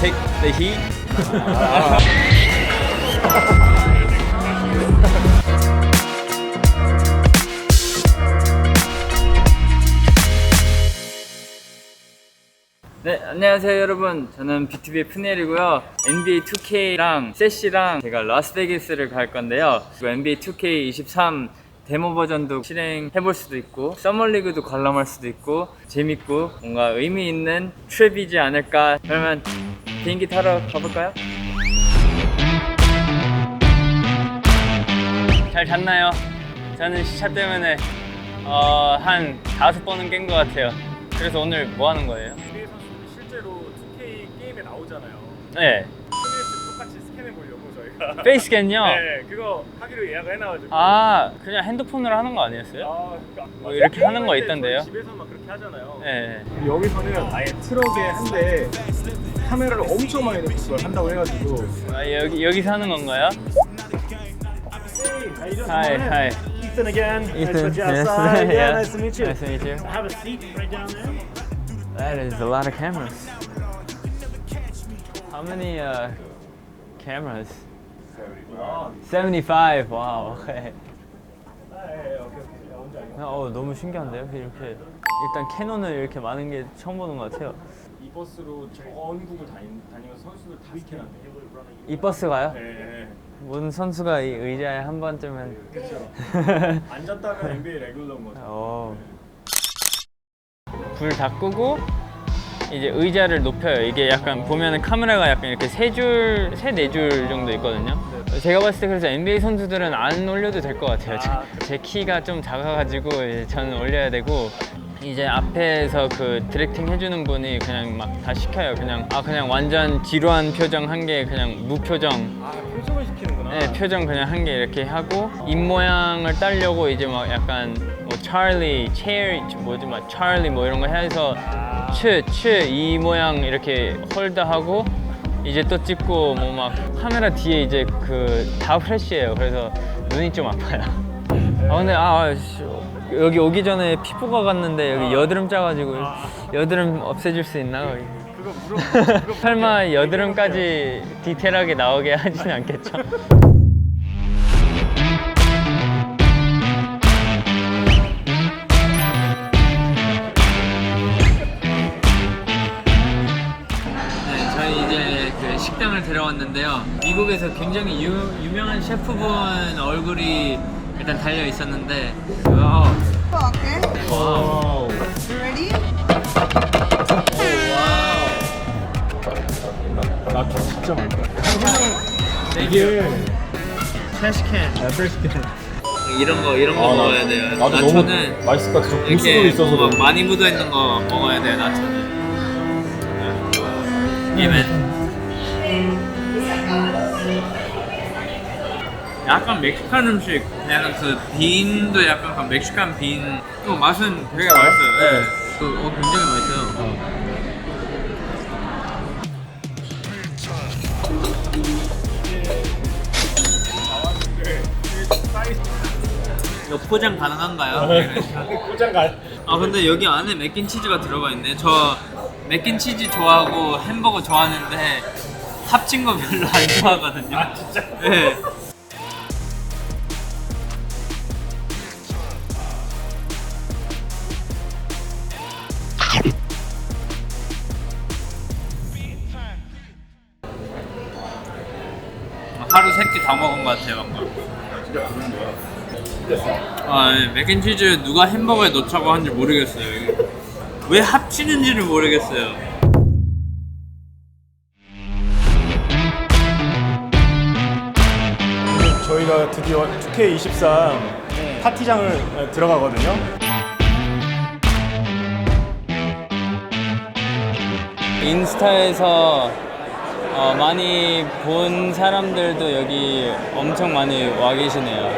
Take the heat. 네, 안녕하세요 여러분. 저는 BTV의 푸넬이고요. NBA 2K랑 세시랑 제가 라스베이거스를 갈 건데요. NBA 2K 23 데모 버전도 실행해 볼 수도 있고 서머리그도 관람할 수도 있고 재밌고 뭔가 의미 있는 트랩이지 않을까 그러면 비행기 타러 가볼까요? 잘 잤나요? 저는 시차 때문에 어, 한 다섯 번은 깬 것 같아요 그래서 오늘 뭐 하는 거예요? NBA 선수들 실제로 2K 게임에 나오잖아요. 네 페이스 캔요? 네, 그거 하기로 예약을 해놔가지고. 아 그냥 핸드폰으로 하는 거 아니었어요? 아, 그러니까 뭐 이렇게 하는 거 있던데요? 저희 집에서만 그렇게 하잖아요. 네 여기서는 아예 트럭에 한대 카메라를 엄청 많이 넣고 그걸 한다고 해가지고. 아, 여기, 여기서 하는 건가요? Hey, how you doing? Hi, Come on in. hi. Ethan again. Ethan, Nice to meet you yes. outside. Yeah, Yeah. nice to meet you. Nice to meet you. Have a seat right down there. That is a lot of cameras. How many uh, cameras? 75. Wow. Okay. 아, 예, 예, 오케이. 어, 너무 신기한데요? 이렇게 일단 캐논을 이렇게 많은 게 처음 보는 것 같아요. 이 버스로 전국을 다니, 다니면서 선수들 다 스캔한대요. 이 버스가요? 네. 모든 선수가 이 의자에 한 번쯤은 그렇죠. 앉았다가 NBA 레귤러인 거죠. 어. 불 다 끄고 이제 의자를 높여요. 이게 약간 보면은 카메라가 약간 이렇게 세 줄, 세 네 줄 정도 있거든요. 제가 봤을 때 그래서 NBA 선수들은 안 올려도 될 것 같아요. 제- 아, 제 키가 좀 작아가지고 이제 저는 올려야 되고 이제 앞에서 그 디렉팅 해주는 분이 그냥 막 다 시켜요. 그냥 아 그냥 완전 지루한 표정 한 개 그냥 무표정 아 표정을 시키는구나. 네, 표정 그냥 한 개 이렇게 하고 입 모양을 따려고 이제 막 약간 뭐 찰리, 체리 뭐지 막 찰리 뭐 이런 거 해서 츠츠이 모양 이렇게 홀드하고 이제 또 찍고 뭐 막 카메라 뒤에 이제 그 다 프레쉬예요. 그래서 눈이 좀 아파요. 아 근데 아 씨, 여기 오기 전에 피부과 갔는데 여기 여드름 짜가지고 여드름 없애줄 수 있나? 거기? 그거 물어. 그거 설마 여드름까지 디테일하게 나오게 하진 않겠죠? 왔는데요. 미국에서 굉장히 유, 유명한 셰프분 얼굴이 일단 달려 있었는데, 와우, 와우, you ready? 와우. 나 진짜 많다. 이게 트래시캔 이런 거 이런 거 먹어야 돼요. 나초는 맛있을 것 같아. 저 이렇게 뭐 많이 묻어 있는 거 먹어야 돼요. 나초는. 예멘. 약간 멕시칸 음식, 약간 그 빈도 약간 그 멕시칸 빈. 또 맛은 되게 맛있어요. 네. 또 어, 굉장히 맛있어요. 이거 포장 가능한가요? 포장 갈. 아 근데 여기 안에 맥킨치즈가 들어가 있네. 저 맥킨치즈 좋아하고 햄버거 좋아하는데 합친 거 별로 안 좋아하거든요. 아, 진짜? 네. 하루 세 끼 다 먹은 것 같아요 방금. 진짜 부른 거야. 아, 예. 맥앤치즈 누가 햄버거에 넣자고 하는지 모르겠어요. 이게. 왜 합치는지를 모르겠어요. 저희가 드디어 2K23 파티장을 들어가거든요. 인스타에서 어, 많이 본 사람들도 여기 엄청 많이 와 계시네요.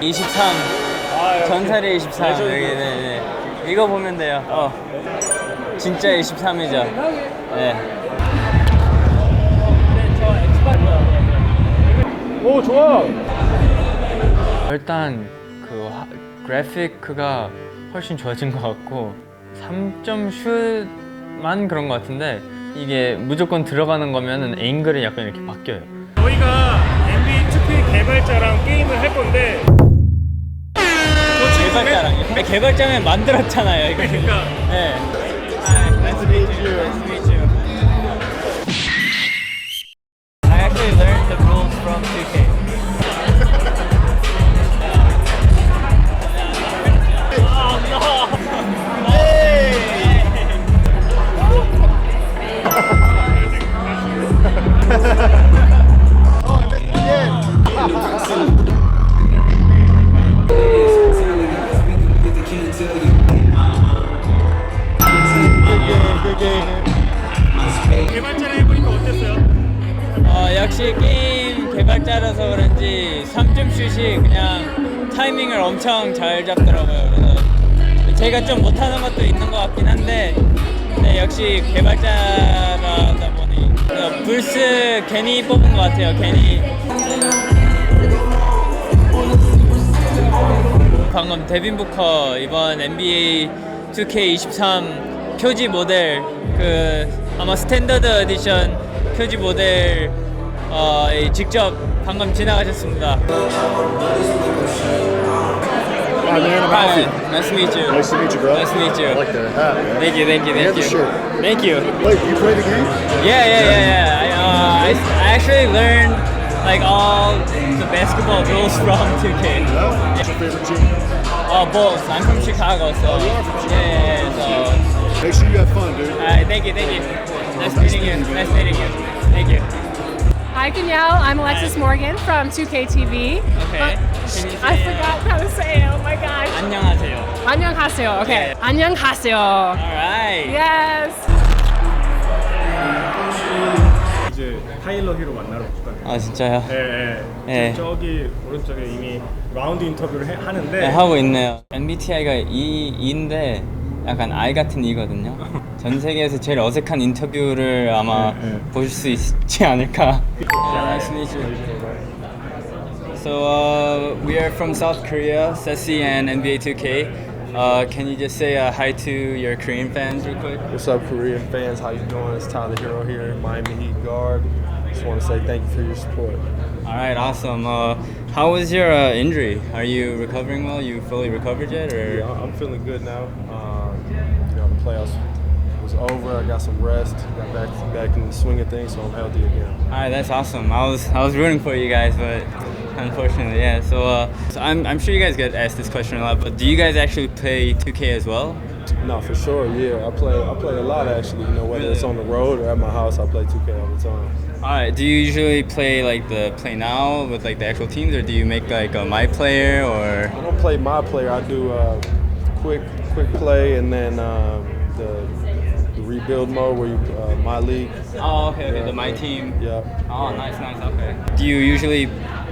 23 아, 전설의 23 레전드. 여기 네, 네. 이거 보면 돼요. 어. 진짜 23이죠. 네. 오 좋아. 일단 그 하- 그래픽가 훨씬 좋아진 것 같고 3점 슛만 그런 것 같은데 이게 무조건 들어가는 거면은 앵글이 약간 이렇게 바뀌어요. 저희가 NBA 2K 개발자랑 게임을 할 건데 개발자랑 근데 개발자는 만들었잖아요. 이거. 그러니까 네. Nice to meet you. Nice to meet 역시 게임 개발자라서 그런지 3점 슛이 그냥 타이밍을 엄청 잘 잡더라고요. 그래서 제가 좀 못하는 것도 있는 것 같긴 한데, 근데 역시 개발자라다 보니 불스 괜히 뽑은 것 같아요. 괜히 방금 데빈 부커 이번 NBA 2K23 표지 모델 그 아마 스탠더드 에디션 표지 모델 어, 이 직접 방금 지나가셨습니다. Hi man, I'm Hi, Alfie. nice to meet you. Nice to meet you, bro. Nice to meet you. I like that hat, man. Thank you, thank you, thank And the you. shirt. Thank you. Wait, you play the game? Yeah, yeah, yeah, yeah. I, uh, I, I actually learned like all the basketball rules from 2K. Yeah. What's your favorite team? Uh, both. I'm from Chicago, so you are from yeah, yeah, yeah. So Make sure you have fun, dude. Alright, thank you, thank you. Nice meeting you. Nice meeting you. Thank you. Hi, Danielle. I'm Alexis Morgan from 2K TV. Okay. But Can you I forgot how to say it. Oh my gosh. 안녕하세요. 안녕하세요. Okay. Yeah. 안녕하세요. Alright. Yes. 이제 타일러 히로 만나러 갔거든요. 아 진짜요? 예, 예. 네. 지금 저기 오른쪽에 이미 라운드 인터뷰를 해- 하는데 네, 하고 있네요. MBTI가 E E인데 약간 I 같은 E거든요. 전 세계에서 제일 어색한 인터뷰를 아마 네, 네. 보실 수 있지 않을까. Nice to meet you. So uh, we are from South Korea, Sesi and NBA 2K. Uh, can you just say uh, hi to your Korean fans real quick? What's up, Korean fans? How you doing? It's Tyler Hero here, Miami Heat guard. Just want to say thank you for your support. All right, awesome. Uh, how was your uh, injury? Are you recovering well? You fully recovered yet, or? Yeah, I'm feeling good now. Um, you know, the playoffs was over. I got some rest. Got back back in the swing of things, so I'm healthy again. All right, that's awesome. I was I was rooting for you guys, but unfortunately, yeah. So, uh, so I'm I'm sure you guys get asked this question a lot, but do you guys actually play 2K as well? No, for sure. Yeah, I play. I play a lot actually. You know, whether it's on the road or at my house, I play 2K all the time. All right. Do you usually play like the play now with like the actual teams, or do you make like a my player or? I don't play my player. I do uh, quick quick play and then um, the, the rebuild mode where you uh, my league. Oh, okay, okay. Yeah, the my yeah. team. Yeah. Oh, nice, nice. Okay. Do you usually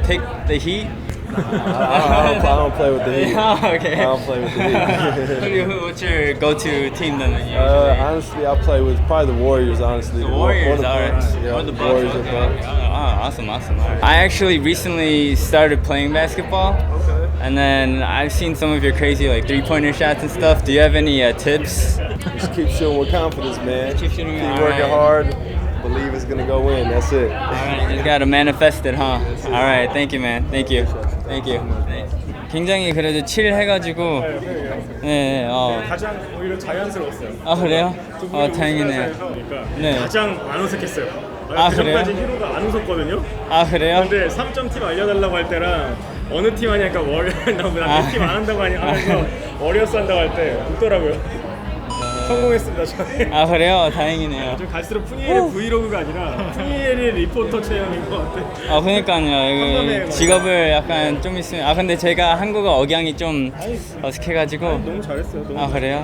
pick the Heat? I, I, don't, play, I don't play with the Heat. Yeah, okay. I don't play with the Heat. do you- who- What's your go-to team then? Usually? uh, honestly, I play with probably the Warriors. Honestly, The Warriors, or the alright. Yeah, Or the Bucks. Warriors or okay, Bucks. Oh, awesome, awesome. Alright. I actually recently started playing basketball. Okay. And then I've seen some of your crazy like three-pointer shots and stuff. Do you have any uh, tips? Just keep shooting with confidence, man. Keep shooting, Keep alright. working hard. Believe it's gonna go in. That's it. Alright, you gotta manifest it, huh? Alright, thank you, man. Thank you. Thank you. 굉장히 그래도 칠해가지고 네, 네, 어. 가장 오히려 자연스러웠어요. 아 그래요? 두 분이 어 다행이네요. 우스갯소리에서 그러니까 네. 가장 안 어색했어요. 아, 지금까지 그래요? 히로가 안 웃었거든요. 아 그래요? 근데 3점 팀 알려달라고 할 때랑 어느 팀 하냐니까 워리어 나보다 아. 팀안 한다고 하니 하면서 워리어스 한다고 할 때 웃더라고요. 성공했습니다 저는. 아 그래요? 다행이네요. 좀 갈수록 푸니엘의 브이로그가 아니라 푸니엘의 리포터 체형인 것 같아. 아 그러니까요. 이거 막- 직업을 약간 좀 있으면 아 근데 제가 한국어 억양이 좀 어색해가지고 너무 잘했어요. 너무 아 그래요?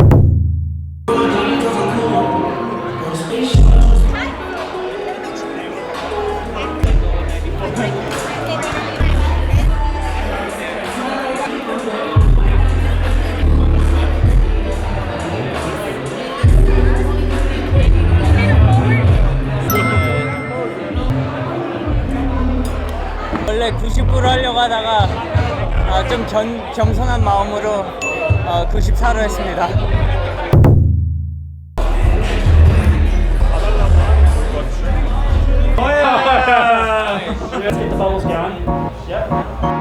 좀 견, 겸손한 마음으로 어, 94로 했습니다. Jetzt geht der Ballungsgang. Ja.